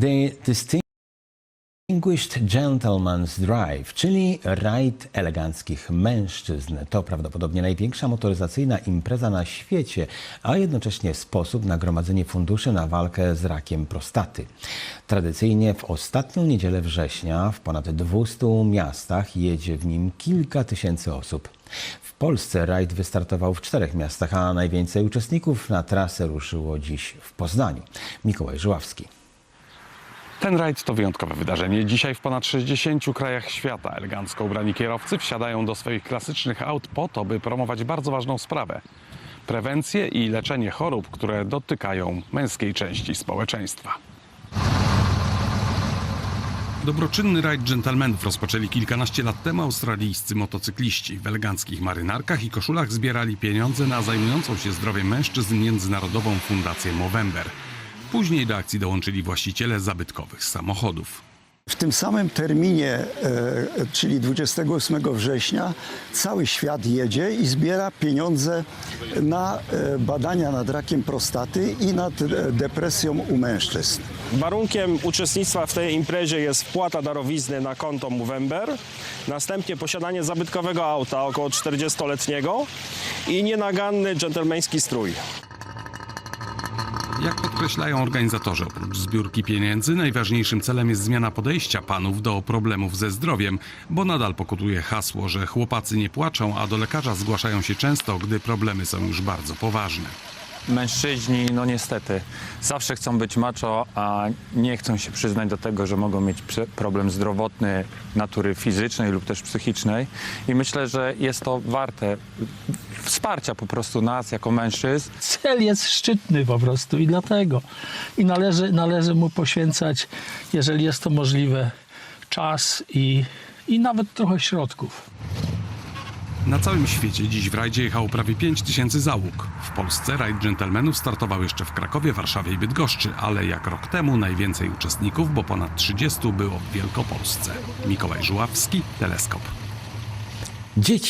The Distinguished Gentleman's Drive, czyli rajd eleganckich mężczyzn. To prawdopodobnie największa motoryzacyjna impreza na świecie, a jednocześnie sposób na gromadzenie funduszy na walkę z rakiem prostaty. Tradycyjnie w ostatnią niedzielę września w ponad 200 miastach jedzie w nim kilka tysięcy osób. W Polsce rajd wystartował w czterech miastach, a najwięcej uczestników na trasę ruszyło dziś w Poznaniu. Mikołaj Żyławski. Ten rajd to wyjątkowe wydarzenie. Dzisiaj w ponad 60 krajach świata elegancko ubrani kierowcy wsiadają do swoich klasycznych aut po to, by promować bardzo ważną sprawę. Prewencję i leczenie chorób, które dotykają męskiej części społeczeństwa. Dobroczynny rajd dżentelmenów rozpoczęli kilkanaście lat temu australijscy motocykliści. W eleganckich marynarkach i koszulach zbierali pieniądze na zajmującą się zdrowiem mężczyzn międzynarodową fundację Movember. Później do akcji dołączyli właściciele zabytkowych samochodów. W tym samym terminie, e, czyli 28 września, cały świat jedzie i zbiera pieniądze na e, badania nad rakiem prostaty i nad e, depresją u mężczyzn. Warunkiem uczestnictwa w tej imprezie jest wpłata darowizny na konto Movember, następnie posiadanie zabytkowego auta około 40-letniego i nienaganny dżentelmeński strój. Jak podkreślają organizatorzy, oprócz zbiórki pieniędzy, najważniejszym celem jest zmiana podejścia panów do problemów ze zdrowiem, bo nadal pokutuje hasło, że chłopacy nie płaczą, a do lekarza zgłaszają się często, gdy problemy są już bardzo poważne. Mężczyźni, no niestety, zawsze chcą być macho, a nie chcą się przyznać do tego, że mogą mieć problem zdrowotny natury fizycznej lub też psychicznej. I myślę, że jest to warte wsparcia po prostu nas jako mężczyzn. cel jest szczytny po prostu i dlatego. I należy, należy mu poświęcać, jeżeli jest to możliwe, czas i, i nawet trochę środków. Całym świecie dziś w rajdzie jechało prawie 5 tysięcy załóg. W Polsce rajd dżentelmenów startował jeszcze w Krakowie, Warszawie i Bydgoszczy, ale jak rok temu najwięcej uczestników, bo ponad 30 było w Wielkopolsce. Mikołaj Żuławski, Teleskop. Dzieci